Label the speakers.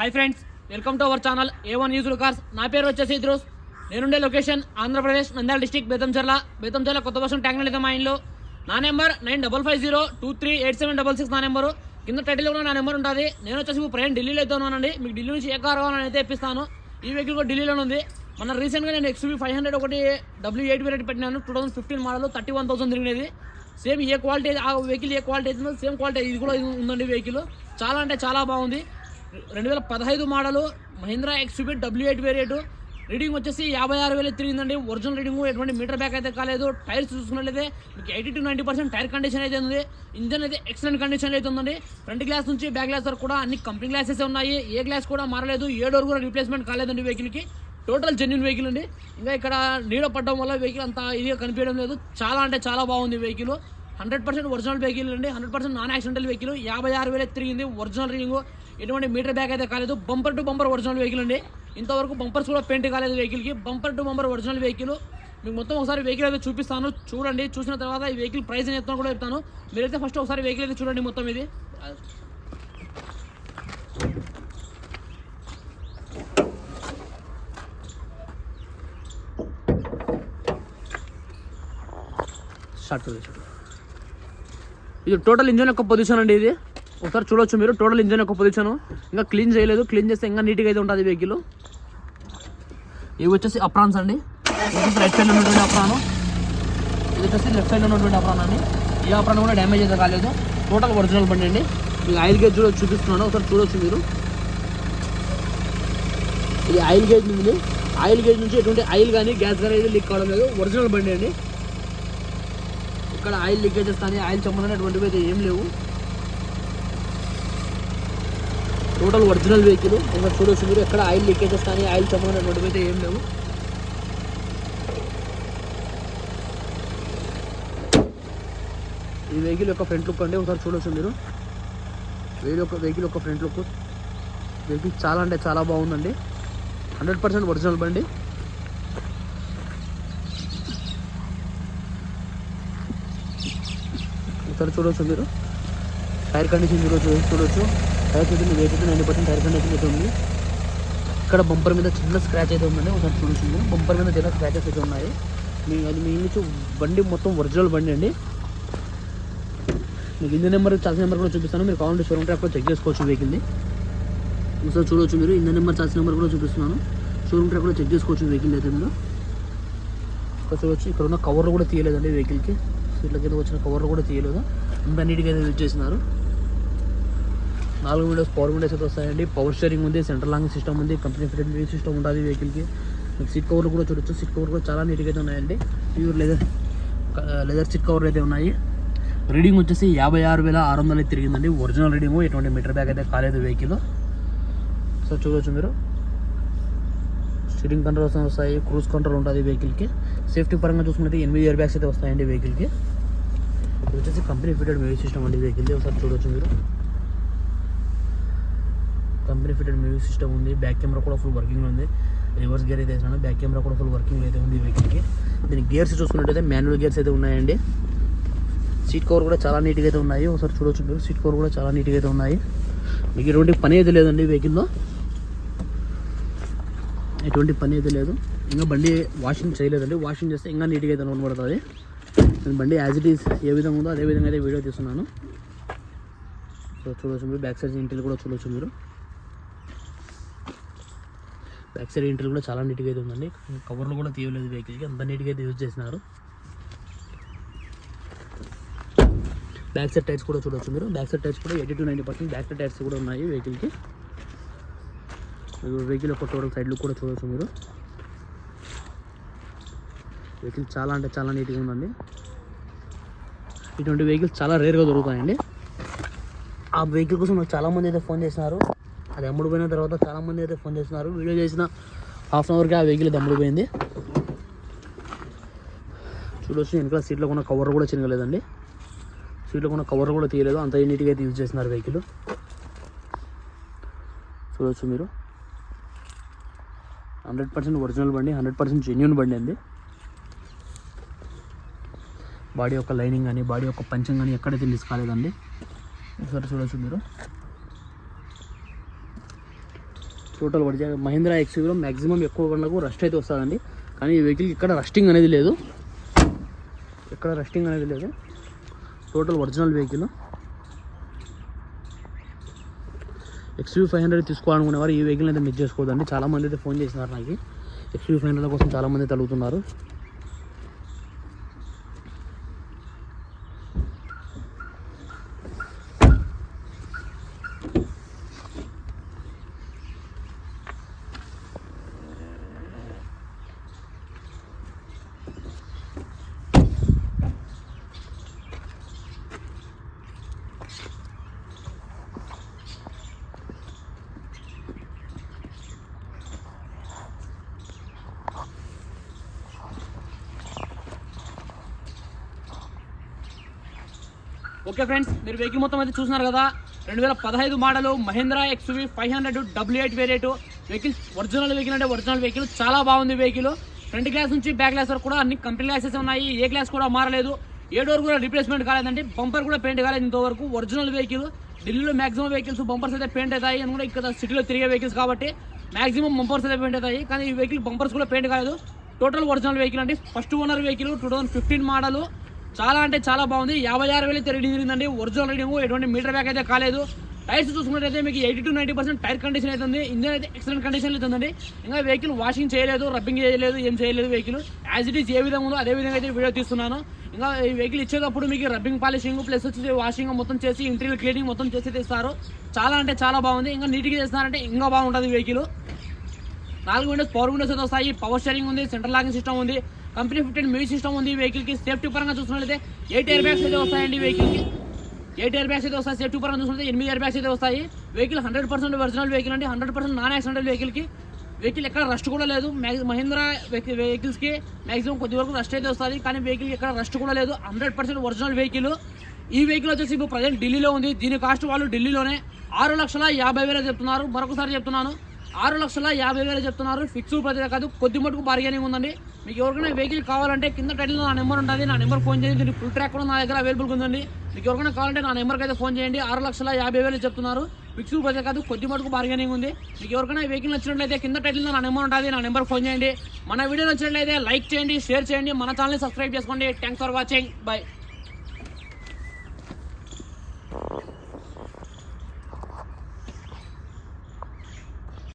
Speaker 1: Hi friends welcome to our channel A one news cars నా పేరు వచ్చేసి ఇద్రోస్. నేనుండే లొకేషన్ ఆంధ్రప్రదేశ్ నంద్యాల డిస్టిక్ బేతంచర్ల బేతంచర్ల కొత్త బస్సు ట్యాంక్ నిలిత మా ఇంట్లో. నా number nine double five zero two three eight seven double six నా నెంబరు. కింద టైటిల్లో కూడా నా నెంబర్ ఉంటుంది. నేను వచ్చేసి ఇప్పుడు ప్రయాణం ఢిల్లీలో అయితే ఉన్నానండి. మీకు ఢిల్లీ నుంచి ఏ కార్ కావాలని అయితే ఇప్పిస్తాను. ఈ వెహికల్ కూడా ఢిల్లీలోనే ఉంది. మన రీసెంట్గా నేను ఎక్స్యూవీ ఫైవ్ హండ్రెడ్ ఒకటి డబ్ల్యూ ఎయిట్ వేరేట్ పెట్టినాను. Two thousand fifteen model thirty one thousand తిరిగినది. Same ఏ క్వాలిటీ ఆ వెహికల్ ఏ క్వాలిటీ అవుతుందో సేమ్ క్వాలిటీ ఇది కూడా ఉందండి వెహికల్ చాలా అంటే చాలా బాగుంది. రెండు వేల పదహైదు model Mahindra XUV W eight variant. Reading వచ్చేసి యాభై ఆరు వేలు తిరిగిందండి. ఒరిజినల్ రీడింగ్ ఎటువంటి మీటర్ బ్యాక్ అయితే కాలేదు. టైర్స్ చూసుకున్నట్లయితే మీకు eighty to ninety percent tyre condition అయితే ఉంది. ఇంజన్ అయితే ఎక్సలెంట్ కండిషన్ అయితే ఉందండి. ఫ్రంట్ గ్లాస్ నుంచి బ్యాక్ గ్లాస్ వరకు కూడా అన్ని కంపెనీ గ్లాసెస్ ఉన్నాయి. ఏ గ్లాస్ కూడా మారలేదు. ఏ డోర్ కూడా రీప్లేస్మెంట్ కాలేదండి వెహికల్కి. టోటల్ జెన్యున్ వెహికల్ అండి. ఇంకా ఇక్కడ నీడ పడడం వల్ల వెహికల్ అంత ఇదిగా కనిపించడం లేదు. చాలా అంటే చాలా బాగుంది vehicle. Hundred percent original vehicle అండి. Hundred percent non accidental vehicle. యాభై ఆరు వేలు తిరిగింది ఒరిజినల్ రీడింగ్. ఎటువంటి మీటర్ బ్యాగ్ అయితే కాలేదు. Bumper to bumper original vehicle అండి ఇంతవరకు బంపర్స్ కూడా పెయింట్ కాలేదు వెహికల్కి. Bumper to bumper original vehicle. మీకు మొత్తం ఒకసారి వెహికల్ అయితే చూపిస్తాను. చూడండి. చూసిన తర్వాత ఈ వెహికల్ ప్రైస్ అని చెప్తాను కూడా చెప్తాను. మీరైతే ఫస్ట్ ఒకసారి వెహికల్ అయితే చూడండి మొత్తం ఇది. షార్ట్ ఇది టోటల్ ఇంజన్ యొక్క పొజిషన్ అండి ఇది. ఒకసారి చూడొచ్చు మీరు. టోటల్ ఇంజన్ యొక్క పొజిషన్ ఇంకా క్లీన్ చేయలేదు. క్లీన్ చేస్తే ఇంకా నీట్గా అయితే ఉంటుంది వెహికల్ ఇవి వచ్చేసి అప్రాన్స్ అండి. రైట్ సైడ్ ఉన్నటువంటి అప్రాను ఇది వచ్చేసి లెఫ్ట్ సైడ్ ఉన్నటువంటి అప్రాన్ అండి. ఈ అప్రాన్ కూడా డ్యామేజ్ అయితే కాలేదు. టోటల్ ఒరిజినల్ బండి అండి. మీకు ఆయిల్ గేజ్ కూడా చూపిస్తున్నాను. ఒకసారి చూడొచ్చు మీరు. ఇది ఆయిల్ గేజ్ ఉంది. ఆయిల్ గేజ్ నుంచి ఎటువంటి ఆయిల్ కానీ గ్యాస్ కానీ లీక్ కావడం లేదు. ఒరిజినల్ బండి అండి. ఇక్కడ ఆయిల్ లీకేజెస్ కానీ ఆయిల్ చమ్మని అనేటువంటివి అయితే ఏం లేవు. Total original vehicle. ఇంకా చూడొచ్చు మీరు ఎక్కడ ఆయిల్ లీకేజెస్ కానీ ఆయిల్ చమ్మని అటువంటివి అయితే ఏం లేవు. ఈ వెహికల్ యొక్క ఫ్రంట్ లుక్ అండి ఒకసారి చూడొచ్చు మీరు. వెహికల్ యొక్క వెహికల్ యొక్క ఫ్రంట్ లుక్. వెహికల్ చాలా అంటే చాలా బాగుందండి. హండ్రెడ్ పర్సెంట్ ఒరిజినల్ బండి. ఒకసారి చూడొచ్చు మీరు. టైర్ కండిషన్ చూడొచ్చు చూడొచ్చు. టైర్ అయితే వెయిట్ అయితే నైంటీ పర్సెంట్ టైర్ కండిషన్ అయితే ఉంది ఇక్కడ బంపర్ మీద చిన్న స్క్రాచ్ అయితే ఉందండి ఒకసారి చూడొచ్చు. బంపర్ మీద చిన్న స్క్రాచెస్ అయితే ఉన్నాయి. మీ అది మీ నుంచి బండి మొత్తం ఒరిజినల్ బండి అండి. మీకు ఇంజన్ నెంబర్ చార్జ్ నెంబర్ కూడా చూపిస్తాను. మీరు కావాలంటే షోరూమ్ ట్రాక్ కూడా చెక్ చేసుకోవచ్చు వెహికల్ని ఒకసారి చూడవచ్చు మీరు. ఇంజన్ నెంబర్ చార్జ్ నెంబర్ కూడా చూపిస్తున్నాను. షోరూమ్ ట్రాక్ కూడా చెక్ చేసుకోవచ్చు వెహికల్ అయితే మీరు. ఇక్కడ చూడవచ్చు ఇక్కడ ఉన్న కవర్లు కూడా తీయలేదండి వెహికల్కి సీట్ల కింద వచ్చిన కవర్లు కూడా తీయలేదు. అంత నీట్గా అయితే యూజ్ చేసినారు. నాలుగు విండోస్ పవర్ విండోస్ అయితే వస్తాయండి. పవర్ స్టీరింగ్ ఉంది సెంట్రల్ లాంగ్ సిస్టమ్ ఉంది కంపెనీ ఫిటెడ్ సిస్టమ్ ఉంటుంది వెహికల్కి మీకు సీట్ కవర్లు కూడా చూడొచ్చు. సీట్ కవర్ కూడా చాలా నీట్గా అయితే ఉన్నాయండి. ప్యూర్ లెదర్ లెదర్ సీట్ కవర్లు అయితే ఉన్నాయి. రీడింగ్ వచ్చేసి యాభై ఆరు వేల ఆరు వందలు అయితే తిరిగిందండి. ఒరిజినల్ రీడింగ్ ఎటువంటి మీటర్ బ్యాగ్ అయితే కాలేదు వెహికల్ సో చూడొచ్చు మీరు. స్టీరింగ్ కంట్రోల్స్ వస్తాయి క్రూజ్ కంట్రోల్ ఉంటుంది వెహికల్కి సేఫ్టీ పరంగా చూసుకుంటే ఎనిమిది ఇయర్ బ్యాగ్స్ అయితే వస్తాయండి వెహికల్కి ఇది వచ్చేసి కంపెనీ ఫిటెడ్ మ్యూజిక్ సిస్టమ్ అండి వెహికల్ ఒకసారి చూడొచ్చు మీరు. కంపెనీ ఫిటెడ్ మ్యూజిక్ సిస్టమ్ ఉంది. బ్యాక్ కెమెరా కూడా ఫుల్ వర్కింగ్ ఉంది. రివర్స్ గేర్ అయితే వేసినాను బ్యాక్ కెమెరా కూడా ఫుల్ వర్కింగ్ అయితే ఉంది వెహికల్కి దీని గేర్స్ చూసుకున్నట్టయితే మాన్యువల్ గేర్స్ అయితే ఉన్నాయండి. సీట్ కవర్ కూడా చాలా నీట్గా అయితే ఉన్నాయి. ఒకసారి చూడొచ్చు మీరు. సీట్ కవర్ కూడా చాలా నీట్గా అయితే ఉన్నాయి. మీకు ఎటువంటి పని అయితే లేదండి వెహికల్లో ఎటువంటి పని అయితే లేదు. ఇంకా బండి వాషింగ్ చేయలేదండి. వాషింగ్ చేస్తే ఇంకా నీట్గా అయితే కనబడుతుంది. నేను బండి యాజ్ ఇట్ ఈస్ ఏ విధంగా ఉందో అదే విధంగా అయితే వీడియో తీస్తున్నాను. సో చూడొచ్చు మీరు. బ్యాక్ సైడ్ ఇంటిల్ కూడా చూడొచ్చు మీరు. బ్యాక్ సైడ్ కూడా చాలా నీట్గా అయితే ఉందండి. కవర్లు కూడా తీయలేదు వెహికల్కి అంత నీట్గా అయితే యూజ్ చేసినారు. బ్యాక్ సైడ్ టైర్స్ కూడా చూడొచ్చు మీరు. బ్యాక్ సైడ్ టైర్స్ కూడా eighty to ninety percent back side tyres కూడా ఉన్నాయి వెహికల్కి వెహికల్ యొక్క టోటల్ సైడ్ లుక్ కూడా చూడొచ్చు మీరు. వెహికల్ చాలా అంటే చాలా నీట్గా ఉందండి. ఇటువంటి వెహికల్స్ చాలా రేర్గా దొరుకుతాయండి. ఆ వెహికల్ కోసం నాకు చాలామంది అయితే ఫోన్ చేసినారు. అది అమ్ముడుపోయిన తర్వాత చాలామంది అయితే ఫోన్ చేస్తున్నారు. వీడియో చేసిన హాఫ్ అన్ అవర్కి ఆ వెహికల్ అయితే అమ్ముడుపోయింది చూడొచ్చు వెనకాల సీట్లో ఉన్న కవర్ కూడా చినగలేదండి. సీట్లో ఉన్న కవర్ కూడా తీయలేదు. అంత నీట్గా అయితే యూజ్ చేస్తున్నారు వెహికల్ చూడొచ్చు మీరు. హండ్రెడ్ పర్సెంట్ ఒరిజినల్ బండి హండ్రెడ్ పర్సెంట్ జెన్యున్ బండి అండి. బాడీ యొక్క లైనింగ్ కానీ బాడీ యొక్క పంచం కానీ ఎక్కడైతే మిస్ కాలేదండి. ఒకసారి చూడొచ్చు మీరు.
Speaker 2: టోటల్ ఒరిజినల్ మహీంద్రా ఎక్స్యూవీలో మ్యాక్సిమం ఎక్కువ బండ్లకు రస్ట్ అయితే వస్తుందండి. కానీ ఈ వెహికల్ ఇక్కడ రస్టింగ్ అనేది లేదు. ఎక్కడ రస్టింగ్ అనేది లేదు. Total original vehicle XUV five hundred తీసుకోవాలనుకునే వారు ఈ వెహికల్ అయితే మిస్ చేసుకోవద్దండి. చాలామంది అయితే ఫోన్ చేసినారు నాకు. ఎక్స్యూ ఫైవ్ హండ్రెడ్ కోసం చాలామంది అయితే అడుగుతున్నారు.
Speaker 1: ఓకే ఫ్రెండ్స్ మీరు వెహికల్ మొత్తం అయితే చూస్తున్నారు కదా. రెండు వేల పదహైదు model Mahindra XUV five hundred W eight variant vehicle original vehicle అంటే ఒరిజినల్ వెహికల్ చాలా బాగుంది వెహికల్ ఫ్రంట్ గ్లాస్ నుంచి బ్యాక్ గ్లాస్ వరకు కూడా అన్ని కంపెనీ గ్లాసెస్ ఉన్నాయి. ఏ గ్లాస్ కూడా మారలేదు. ఏ డోర్ కూడా రిప్లేస్మెంట్ కాలేదండి. బంపర్ కూడా పెయింట్ కాలేదు ఇంతవరకు. ఒరిజినల్ వెహికల్ ఢిల్లీలో మాక్సిమం వెహికల్స్ బంపర్స్ అయితే పెయింట్ అవుతాయి. అని కూడా ఇక్కడ సిటీలో తిరిగే వెహికల్స్ కాబట్టి మాక్సిమం బంపర్స్ అయితే పెయింట్ అవుతాయి. కానీ ఈ వెహికల్ బంపర్స్ కూడా పెయింట్ కాలేదు. టోటల్ ఒరిజినల్ వెహికల్ అండి first owner vehicle two thousand fifteen model చాలా అంటే చాలా బాగుంది. యాభై ఆరు వేలు అయితే రీడింగ్ ఒరిజినల్ రీడింగ్ ఎటువంటి మీటర్ బ్యాక్ అయితే కాలేదు. టైర్స్ చూసుకున్నట్టయితే మీకు eighty to ninety percent tyre condition అయితే ఉంది. ఇంజన్ అయితే ఎక్సలెంట్ కండిషన్ అయితే ఉందండి. ఇంకా వెహికల్ వాషింగ్ చేయలేదు రబ్బింగ్ చేయలేదు ఏం చేయలేదు వెహికల్ యాజ్ ఇట్ ఈస్ ఏ విధంగా ఉందో అదే విధంగా అయితే వీడియో తీస్తున్నాను. ఇంకా ఈ వెహికల్ ఇచ్చేటప్పుడు మీకు రబ్బింగ్ పాలిషింగ్ ప్లస్ వచ్చి వాషింగ్ మొత్తం చేసి ఇంటీరియర్ క్లీనింగ్ మొత్తం చేసి తీస్తారు చాలా అంటే చాలా బాగుంది. ఇంకా నీట్గా చేస్తున్నారంటే ఇంకా బాగుంటుంది వెహికల్ నాలుగు విండోస్ పవర్ విండోస్ అయితే వస్తాయి. పవర్ స్టేరింగ్ ఉంది సెంట్రల్ లాకింగ్ సిస్టమ్ ఉంది. కంపెనీ ఫిఫ్టీన్ మ్యూజిక్ సిస్టమ్ ఉంది వెహికల్కి. సేఫ్టీ పరంగా చూసినట్లయితే ఎయిట్ ఎయిర్ బ్యాగ్స్ అయితే వస్తాయండి వెహికల్కి. ఎయిట్ ఎయిర్ బ్యాగ్స్ అయితే వస్తాయి. సేఫ్టీ పరంగా చూసినట్లయితే ఎనిమిది ఎయిర్ బ్యాగ్స్ అయితే వస్తాయి. Vehicle hundred percent original vehicle అండి. హండ్రెడ్ పర్సెంట్ నాన్ యాక్సిడెంటల్ వెహికల్కి. వెహికల్ ఎక్కడ రస్ట్ కూడా లేదు. మహీంద్రా వెహికల్స్కి మాక్సిమం కొద్ది వరకు రస్ట్ అయితే వస్తుంది. కానీ వెహికల్ ఎక్కడ రస్ట్ కూడా లేదు. హండ్రెడ్ పర్సెంట్ ఒరిజినల్ వెహికల్ ఈ వెహికల్ వచ్చేసి ఇప్పుడు ప్రజెంట్ ఢిల్లీలో ఉంది. దీని కాస్ట్ వాళ్ళు ఢిల్లీలోనే ఆరు లక్షల యాభై వేలు చెప్తున్నారు. మరొకసారి చెప్తున్నాను. ఆరు లక్షల యాభై వేలు చెప్తున్నారు. ఫిక్స్ ప్రతి కాదు. కొద్ది మటుకు బార్గెనింగ్ ఉందండి. మీకు ఎవరికైనా వెహికల్ కావాలంటే కింద టైటిల్ నా నెంబర్ ఉంటుంది. నా నెంబర్ ఫోన్ చేయండి. దీనికి ఫుల్ ట్రాక్ కూడా నా దగ్గర అవైలబుల్గా ఉందండి. మీకు ఎవరికైనా కావాలంటే నా నెంబర్కి అయితే ఫోన్ చేయండి. ఆరు లక్షల యాభై వేలు చెప్తున్నారు. ఫిక్స్ ప్రతి కాదు. కొద్ది మటుకు బార్గెనింగ్ ఉంది. మీకు ఎవరికైనా వెహికల్ నచ్చినట్లయితే కింద టైటిల్లో నా నెంబర్ ఉంటుంది. నా నెంబర్ ఫోన్ చేయండి. మన వీడియో నచ్చినట్లయితే లైక్ చేయండి షేర్ చేయండి. మన ఛానల్ని సబ్స్క్రైబ్ చేసుకోండి. Thanks for watching bye